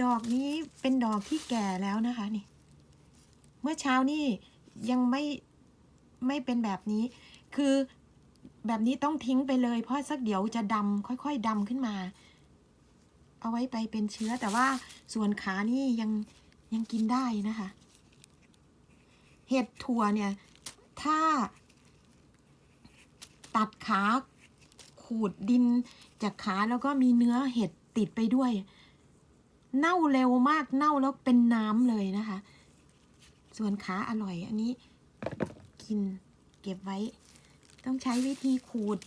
ดอกนี้เป็นดอกที่แก่แล้วนะคะนี่ เมื่อเช้านี่ยังไม่ไม่เป็นแบบนี้ คือแบบนี้ต้องทิ้งไปเลย เพราะสักเดี๋ยวจะดำค่อย ๆดำขึ้นมา เอาไว้ไปเป็นเชื้อแต่ว่าส่วนขานี่ยังยังกินได้นะคะ เห็ดถั่วเนี่ย ถ้า ตัดขาขูดดินจากขาแล้วก็มีเนื้อเห็ดติดไปด้วย เน่าเร็วมากเน่าแล้วเป็นน้ำเลยนะคะ ส่วนขาอร่อยอันนี้ กินเก็บไว้ ต้องใช้วิธีขูด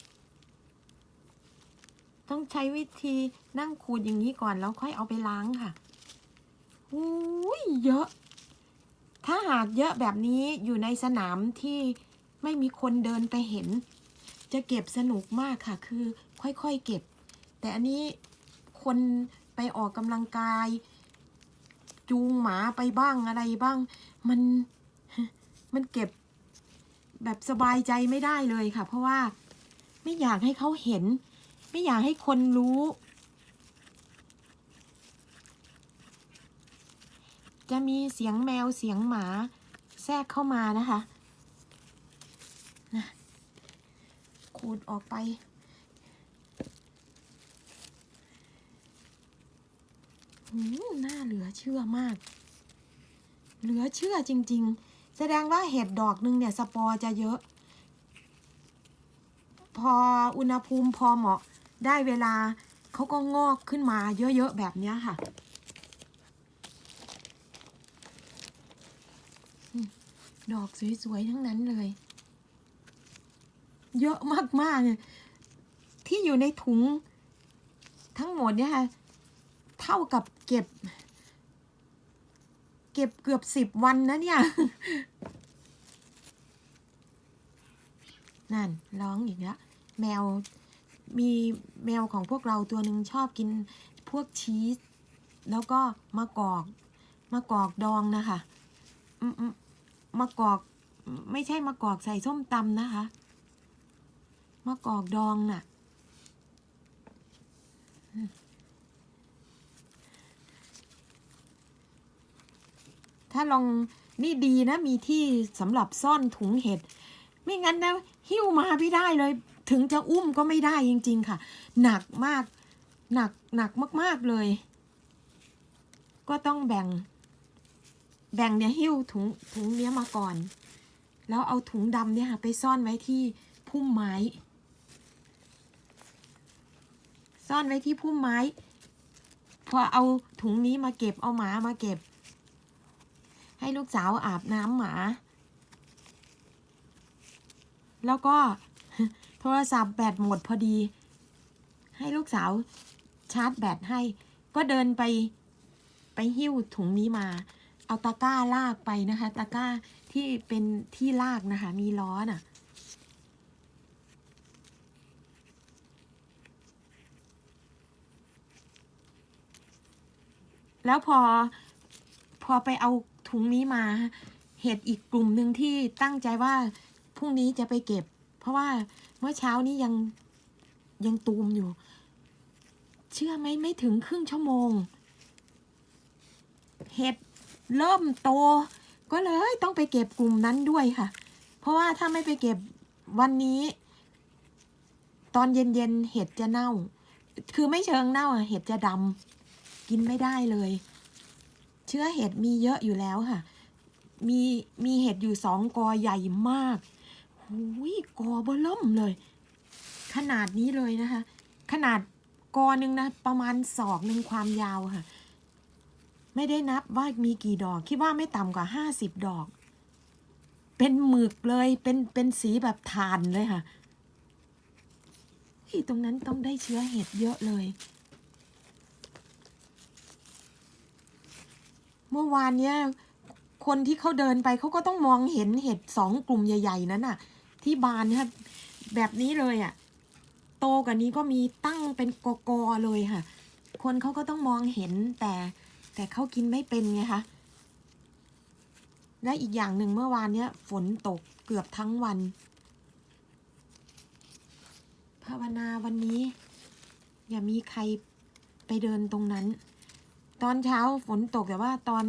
ต้องใช้วิธีนั่งขูดอย่างนี้ก่อนแล้วค่อยเอาไปล้างค่ะอุ้ยเยอะ ถ้าหากเยอะแบบนี้อยู่ในสนามที่ไม่มีคนเดินไปเห็น จะเก็บสนุกมากค่ะ คือค่อยๆเก็บ แต่อันนี้คน ไปออกกำลังกาย จูงหมาไปบ้างอะไรบ้าง มันมันเก็บแบบสบายใจไม่ได้เลยค่ะ เพราะว่าไม่อยากให้เขาเห็น ไม่อยากให้คนรู้ จะมีเสียงแมวเสียงหมาแทรกเข้ามานะคะนะขูดออกไป หืม น่าเหลือเชื่อมาก เหลือเชื่อจริง ๆ แสดงว่าเห็ดดอกหนึ่งเนี่ย สปอร์จะเยอะ พออุณหภูมิพอเหมาะ ได้เวลาเขาก็งอกขึ้นมาเยอะ ๆ แบบนี้ค่ะดอกสวย ๆ ทั้งนั้นเลย เยอะมากๆเลยที่อยู่ในถุงทั้งหมดเนี่ยค่ะ เท่ากับเก็บ เก็บเกือบสิบวันนะเนี่ย นั่นร้องอีกแล้วแมวมีแมวของพวกเราตัวหนึ่งชอบกินพวกชีส แล้วก็มะกอกมะกอกดองนะคะมอืมมะกอกไม่ใช่มะกอกใส่ส้มตำนะคะมะกอกดองน่ะ ถ้าลองนี่ดีนะมีที่สำหรับซ่อนถุงเห็ด ไม่งั้นนะหิ้วมาไม่ได้เลย ถึงจะอุ้มก็ไม่ได้จริง ๆ ค่ะ หนักมาก หนักหนักมาก ๆเลย ก็ต้องแบ่ง แบ่งเนี่ยหิ้วถุงถุงเนี้ยมาก่อน แล้วเอาถุงดำเนี่ยไปซ่อนไว้ที่พุ่มไม้ ซ่อนไว้ที่พุ่มไม้พอเอาถุงนี้มาเก็บเอาหมามาเก็บ ให้ลูกสาวอาบน้ำหมา แล้วก็โทรศัพท์แบตหมดพอดี ให้ลูกสาวชาร์จแบตให้ ก็เดินไปไปหิ้วถุงนี้มา เอาตะกร้าลากไปนะคะ ตะกร้าที่เป็นที่ลากนะคะ มีล้อน่ะแล้วพอพอไปเอา ถุงนี้มา เห็ดอีกกลุ่มหนึ่งที่ตั้งใจว่าพรุ่งนี้จะไปเก็บ เพราะว่าเมื่อเช้านี้ยังยังตูมอยู่ เชื่อไหมไม่ถึงครึ่งชั่วโมง เห็ดเริ่มโต ก็เลยต้องไปเก็บกลุ่มนั้นด้วยค่ะ เพราะว่าถ้าไม่ไปเก็บวันนี้ ตอนเย็นๆเห็ดจะเน่า คือไม่เชิงเน่าเห็ดจะดำกินไม่ได้เลย เชื้อเห็ดมีเยอะอยู่แล้วค่ะ มีมีเห็ดอยู่สองกอใหญ่มากหูยกอเบอเริ่มเลย ขนาดนี้เลยนะคะ ขนาดกอหนึ่งนะประมาณศอกหนึ่งความยาวค่ะ ไม่ได้นับว่ามีกี่ดอก คิดว่าไม่ต่ำกว่าห้าสิบดอก เป็นหมึกเลย เป็นเป็นสีแบบทานเลยค่ะที่ตรงนั้นต้องได้เชื้อเห็ดเยอะเลย เมื่อวานเนี้ยคนที่เขาเดินไปเขาก็ต้องมองเห็นเห็ดสองกลุ่มใหญ่ ๆ นั้นน่ะ ที่บานนะคะแบบนี้เลยอะ่ะ โตกว่านี้ก็มีตั้งเป็นกอกอๆเลยค่ะ คนเขาก็ต้องมองเห็นแต่แต่เขากินไม่เป็นไงคะและอีกอย่างหนึ่งเมื่อวานเนี้ย ฝนตกเกือบทั้งวันภาวนาวันนี้ อย่ามีใครไปเดินตรงนั้น ตอนเช้าฝนตกแต่ว่าตอน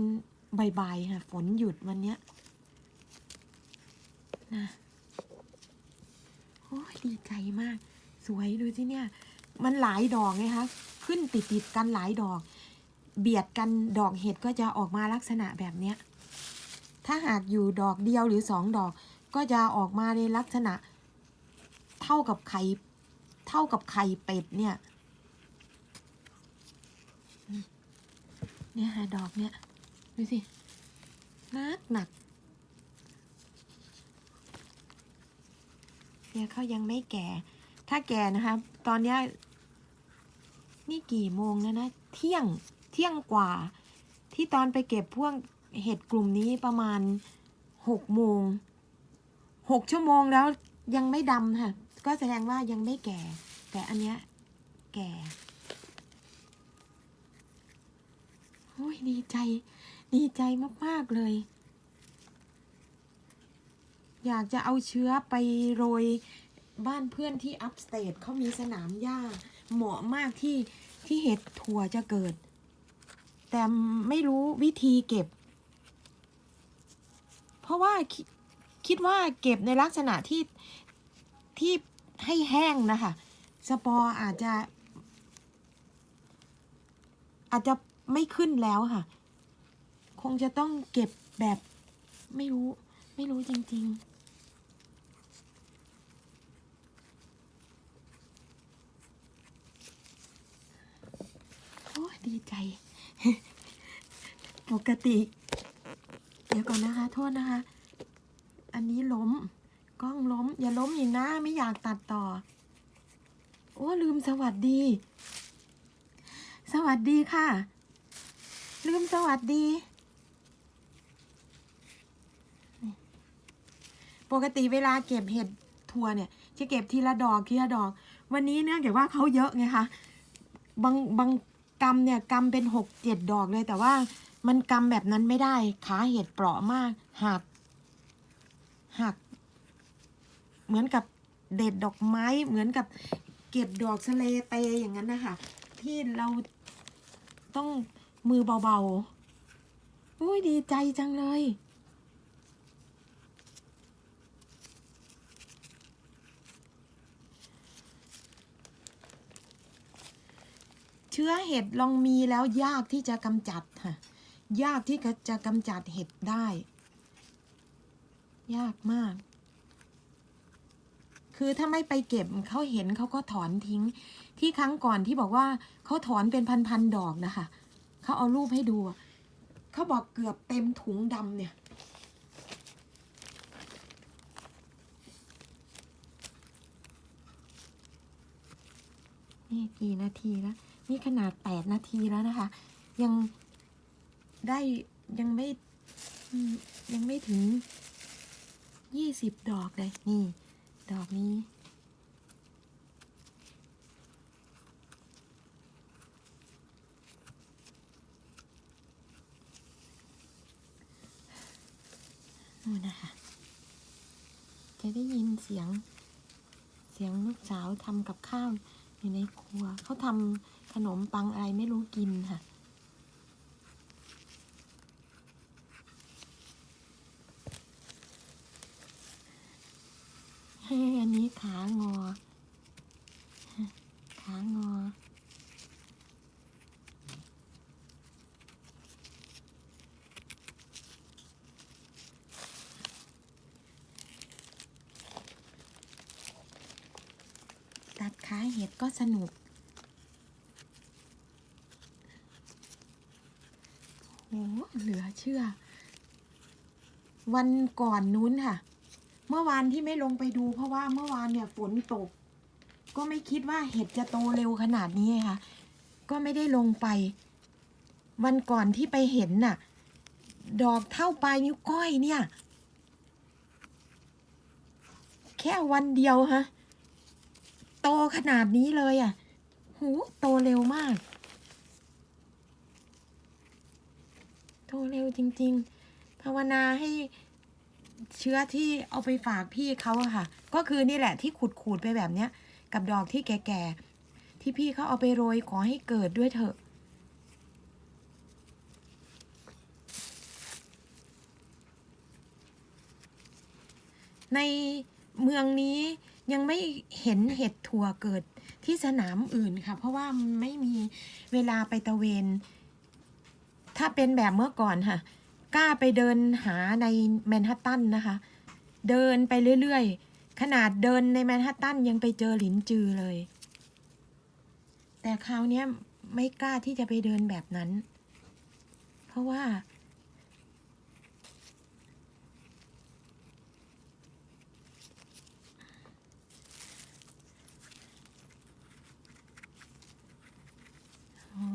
บ่ายๆค่ะ ฝนหยุดวันเนี้ยนะโอ้ยดีใจมาก สวยดูสิเนี่ย มันหลายดอกไงคะ ขึ้นติดติดๆกันหลายดอก เบียดกันดอกเห็ดก็จะออกมาลักษณะแบบเนี้ย ถ้าหากอยู่ดอกเดียวหรือสองดอก ก็จะออกมาในลักษณะ เท่ากับไข่ เท่ากับไข่เป็ดเนี่ย เนี่ยค่ะดอกเนี่ย ดูสิหนักหนัก เนี่ยเขายังไม่แก่ ถ้าแก่นะคะ ตอนเนี้ยนี่กี่โมงแล้วนะ เที่ยง เที่ยงกว่า ที่ตอนไปเก็บพวกเห็ดกลุ่มนี้ประมาณหกโมง หกชั่วโมงแล้วยังไม่ดำค่ะ ก็แสดงว่ายังไม่แก่ แต่อันเนี้ยแก่ โอ้ยดีใจ ดีใจมาก ๆ เลย อยากจะเอาเชื้อไปโรยบ้านเพื่อนที่อัพสเตทเขามีสนามหญ้า เหมาะมากที่ที่เห็ดถั่วจะเกิด แต่ไม่รู้วิธีเก็บ เพราะว่าคิดคิดว่าเก็บในลักษณะที่ที่ให้แห้งนะคะ สปอร์อาจจะ อาจจะ ไม่ขึ้นแล้วค่ะ คงจะต้องเก็บแบบไม่รู้ ไม่รู้จริง ๆโอ้ดีใจ ปกติ เดี๋ยวก่อนนะคะ โทษนะคะ อันนี้ล้ม กล้องล้ม อย่าล้มอีกนะไม่อยากตัดต่อ โอ้ลืมสวัสดี สวัสดีค่ะ ลืมสวัสดี ปกติเวลาเก็บเห็ดทัวเนี่ย จะเก็บทีละดอกทีละดอก วันนี้เนื่องจากว่าเขาเยอะไงคะ บางบางกำเนี่ยกำเป็นหกเจ็ดดอกเลย แต่ว่ามันกำแบบนั้นไม่ได้ ขาเห็ดเปราะมากหักหัก เหมือนกับเด็ดดอกไม้ เหมือนกับเก็บดอกสะเลเตอย่างนั้นนะคะที่เราต้อง มือเบาๆ อุ้ยดีใจจังเลย เชื้อเห็ดลองมีแล้วยากที่จะกำจัดค่ะ ยากที่จะกำจัดเห็ดได้ ยากมาก คือถ้าไม่ไปเก็บเขาเห็นเขาก็ถอนทิ้ง ที่ครั้งก่อนที่บอกว่าเขาถอนเป็นพันๆดอกนะคะ เขาเอารูปให้ดูเขาบอกเกือบเต็มถุงดำเนี่ย นี่กี่นาทีแล้ว นี่ขนาดแปดนาทีแล้วนะคะ ยังได้ยังไม่ยังไม่ถึงยี่สิบดอกเลย นี่ ดอกนี้ นู่นนะคะจะได้ยินเสียงเสียงลูกสาวทำกับข้าวอยู่ในครัว เขาทำขนมปังอะไรไม่รู้กินค่ะ เฮ้ยอันนี้ขางอ ขางอ ตัดขาเห็ด ก็สนุกโอ้เหลือเชื่อ วันก่อนนู้นค่ะ เมื่อวานที่ไม่ลงไปดู เพราะว่าเมื่อวานเนี่ยฝนตก ก็ไม่คิดว่าเห็ดจะโตเร็วขนาดนี้ค่ะ ก็ไม่ได้ลงไป วันก่อนที่ไปเห็นน่ะ ดอกเท่าปลายนิ้วก้อยเนี่ย แค่วันเดียวฮะ โตขนาดนี้เลยอะหูโตเร็วมาก โตเร็วจริง ๆ ภาวนาให้เชื้อที่เอาไปฝากพี่เขาค่ะ ก็คือนี่แหละที่ขูดๆไปแบบเนี้ย กับดอกที่แก่ๆ ที่พี่เขาเอาไปโรยขอให้เกิดด้วยเถอะในเมืองนี้ ยังไม่เห็นเห็ดถั่วเกิดที่สนามอื่นค่ะ เพราะว่าไม่มีเวลาไปตะเวน ถ้าเป็นแบบเมื่อก่อนค่ะ กล้าไปเดินหาในแมนฮัตตันนะคะ เดินไปเรื่อยๆ ขนาดเดินในแมนฮัตตันยังไปเจอหลินจือเลย แต่คราวนี้ไม่กล้าที่จะไปเดินแบบนั้น เพราะว่า โอ้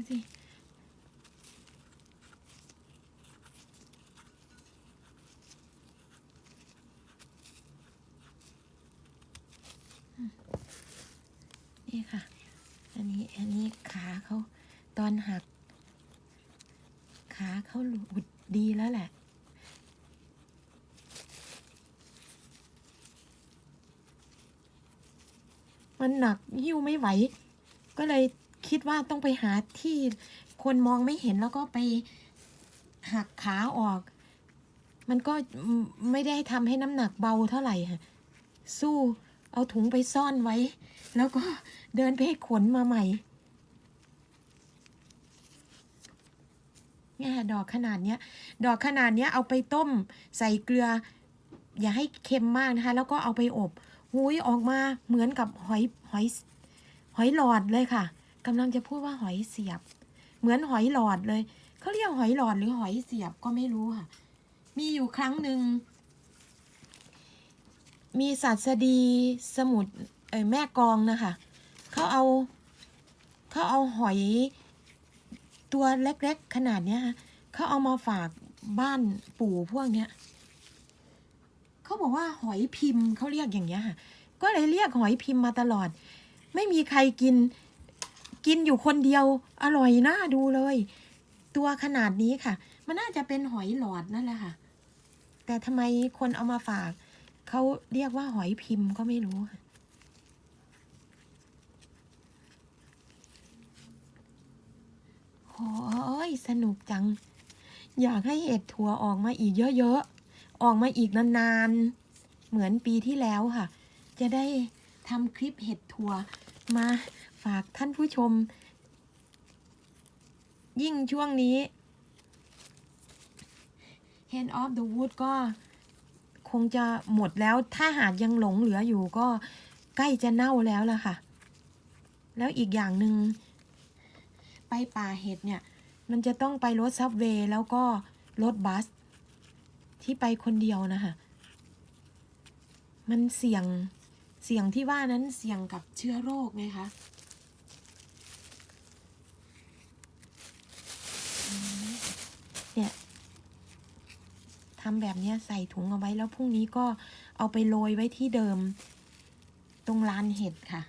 ดูสินี่ค่ะ อันนี้ อันนี้ขาเขาตอนหัก ขาเขาหลุดดีแล้วแหละ มันหนักหิ้วไม่ไหว ก็เลย คิดว่าต้องไปหาที่คนมองไม่เห็นแล้วก็ไปหักขาออก มันก็ไม่ได้ทำให้น้ำหนักเบาเท่าไหร่ค่ะสู้เอาถุงไปซ่อนไว้ แล้วก็เดินไปให้ขนมาใหม่เนี่ยค่ะดอกขนาดเนี้ย ดอกขนาดเนี้ยเอาไปต้มใส่เกลือ อย่าให้เค็มมากนะคะ แล้วก็เอาไปอบหุยออกมาเหมือนกับหอยหอยหอยหลอดเลยค่ะ กำลังจะพูดว่าหอยเสียบ เหมือนหอยหลอดเลย เขาเรียกหอยหลอดหรือหอยเสียบก็ไม่รู้ค่ะ มีอยู่ครั้งหนึ่ง มีสัตว์สดีสมุทรเอ่ยแม่กองนะคะเขาเอาเขาเอาหอยตัวเล็กๆขนาดเนี้ยค่ะเขาเอามาฝากบ้านปู่พวกเนี้ยเขาบอกว่าหอยพิมพ์เขาเรียกอย่างเงี้ยค่ะ ก็เลยเรียกหอยพิมพ์มาตลอด ไม่มีใครกิน กินอยู่คนเดียวอร่อยน่าดูเลย ตัวขนาดนี้ค่ะ มันน่าจะเป็นหอยหลอดนั่นแหละค่ะ แต่ทำไมคนเอามาฝาก เขาเรียกว่าหอยพิมพ์ก็ไม่รู้ค่ะโอ้ยสนุกจัง อยากให้เห็ดถั่วออกมาอีกเยอะๆ ออกมาอีกนานๆ เหมือนปีที่แล้วค่ะ จะได้ทำคลิปเห็ดถั่วมา ฝากท่านผู้ชม ยิ่งช่วงนี้ Hand of the Wood ก็คงจะหมดแล้ว ถ้าหากยังหลงเหลืออยู่ก็ใกล้จะเน่าแล้วล่ะค่ะ แล้วอีกอย่างหนึ่งไปป่าเห็ดเนี่ย มันจะต้องไปรถซับเวย์แล้วก็รถบัส ที่ไปคนเดียวนะคะมันเสี่ยงเสี่ยงที่ว่านั้นเสี่ยงกับเชื้อโรคไงคะอืมเนี่ย ทำแบบเนี้ยใส่ถุงเอาไว้แล้วพรุ่งนี้ก็เอาไปโรยไว้ที่เดิม ตรงลานเห็ดค่ะ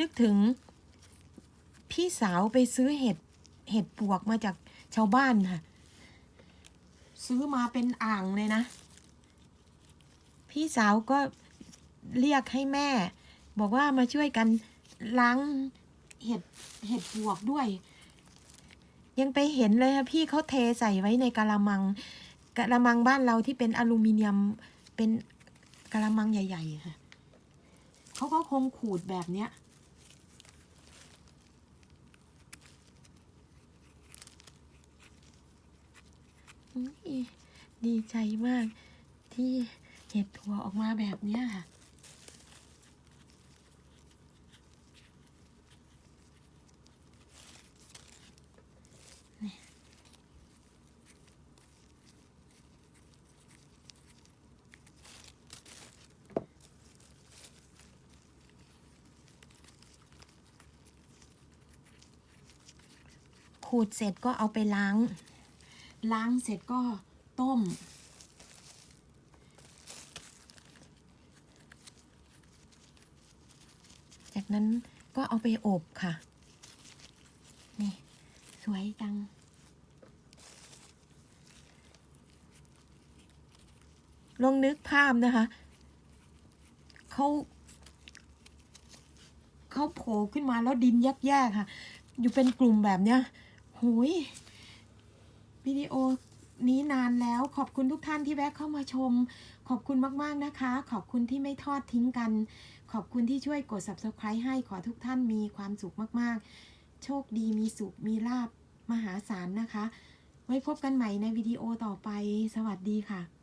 นึกถึง พี่สาวไปซื้อเห็ดเห็ดปวกมาจากชาวบ้านค่ะ ซื้อมาเป็นอ่างเลยนะ พี่สาวก็เรียกให้แม่ บอกว่ามาช่วยกันล้างเห็ดเห็ดปวกด้วย ยังไปเห็นเลยค่ะพี่เขาเทใส่ไว้ในกะละมังกะละมังบ้านเราที่เป็นอลูมิเนียมเป็นกะละมังใหญ่ๆค่ะเขาก็คงขูดแบบเนี้ยอุ๊ยดีใจมากที่เห็ดถั่วออกมาแบบเนี้ยค่ะ ขูดเสร็จก็เอาไปล้าง ล้างเสร็จก็ต้ม จากนั้นก็เอาไปอบค่ะ นี่ สวยจังลองนึกภาพนะคะ เขาเขาโผล่ขึ้นมาแล้วดินแยกๆค่ะ อยู่เป็นกลุ่มแบบเนี้ย หยวิดีโอนี้นานแล้วขอบคุณทุกท่านที่แวะเข้ามาชม ขอบคุณมากๆนะคะ ขอบคุณที่ไม่ทอดทิ้งกัน ขอบคุณที่ช่วยกด subscribe ให้ขอทุกท่านมีความสุขมากๆ โชคดีมีสุขมีลาบมหาศาลนะคะ ไว้พบกันใหม่ในวิดีโอต่อไป สวัสดีค่ะ